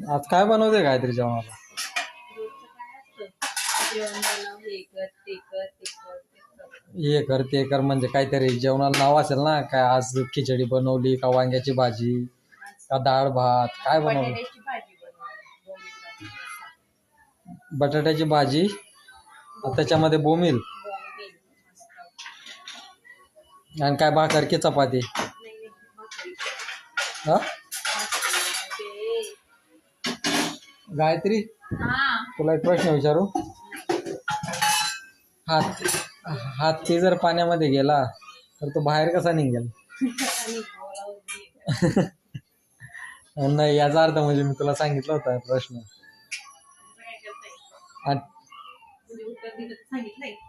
आज काय बनवते गायत्री जेवणाला? हे कर ते कर म्हणजे काहीतरी जेवणाला नाव असेल ना? काय आज खिचडी बनवली का वांग्याची भाजी? का डाळ भात? काय बनवलं? बटाट्याची भाजी त्याच्यामध्ये बोमिल आणि काय भाकर की चपाती? हा? गायत्री? तुला एक प्रश्न विचारू? हात हात जर पाण्यामध्ये गेला तर तो बाहेर कसा निघेल. नाही याचा अर्थ म्हणजे मी तुला सांगितलं होता प्रश्न.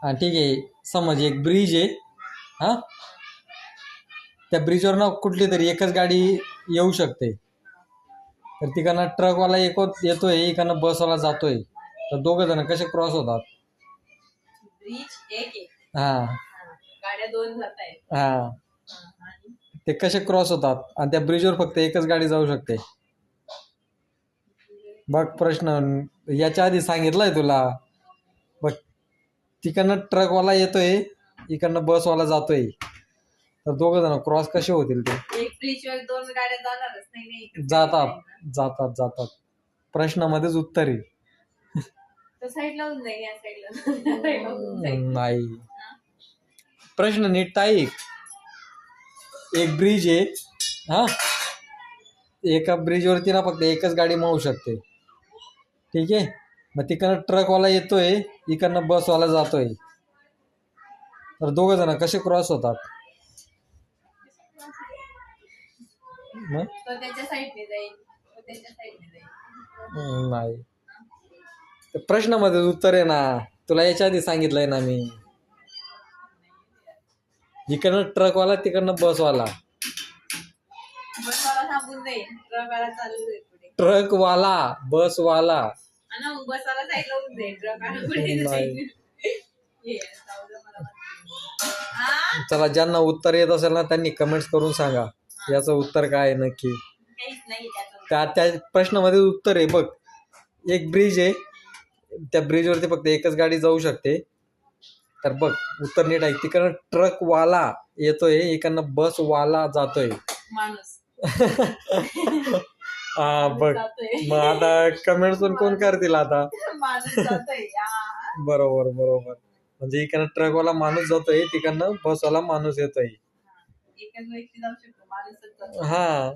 हा ठीक आहे. समज एक ब्रिज आहे. हा? त्या ब्रिजवर ना कुठली तरी एकच गाडी येऊ शकते. तर तिकडनं ट्रकवाला एक येतोय इकडनं बसवाला जातोय. तर दोघं जण कसे क्रॉस होतात? ब्रिज एक आहे हा. हा. गाड्या दोन जात आहेत. हा. आणि ते कसे क्रॉस होतात? आणि त्या ब्रिजवर फक्त एकच गाडी जाऊ शकते. बघ प्रश्न याच्या आधी सांगितलंय तुला. बघ तिकडनं ट्रकवाला येतोय इकडनं बसवाला जातोय. तर दोघं जण क्रॉस कसे होतील ते? एक ब्रिजवर दोन गाड्या जाणारच. नाही नाही एकच जातात. जातात जातात. प्रश्नामध्येच उत्तर आहे. ना. तो साईड लावून जाईल या साईडला. त्या साईडला होऊन जाईल. नाही. प्रश्न नीट ऐक एक ब्रिज आहे. हा? एका ब्रिजवरती ना फक्त एकच गाडी मावू शकते. ठीक आहे? मग तिकडनं ट्रकवाला येतोय इकडनं बसवाला जातोय. तर दोघं जण कसे क्रॉस होतात? मग? तो त्याच्या साईडने जाईल. नाही. तर प्रश्नामध्ये उत्तर आहे ना. तुला याच्या आधी सांगितलंय ना मी. इकडनं ट्रकवाला तिकडनं बसवाला. ट्रकवाला बसवाला? चला ज्यांना उत्तर येत असेल ना त्यांनी कमेंट्स करून सांगा. याचं उत्तर काय नक्की? त्या त्या प्रश्नामध्ये उत्तर आहे बघ. एक ब्रिज आहे. त्या ब्रिजवरती फक्त एकच गाडी जाऊ शकते. तर बघ उत्तर नीट आहे. तिकडनं ट्रकवाला येतोय इकडनं बसवाला जातोय. हा बघ. मग आता कमेंट्स पण कोण करतील आता. बरोबर बरोबर. म्हणजे इकडनं ट्रकवाला माणूस जातोय तिकडनं बसवाला माणूस येतोय. हा.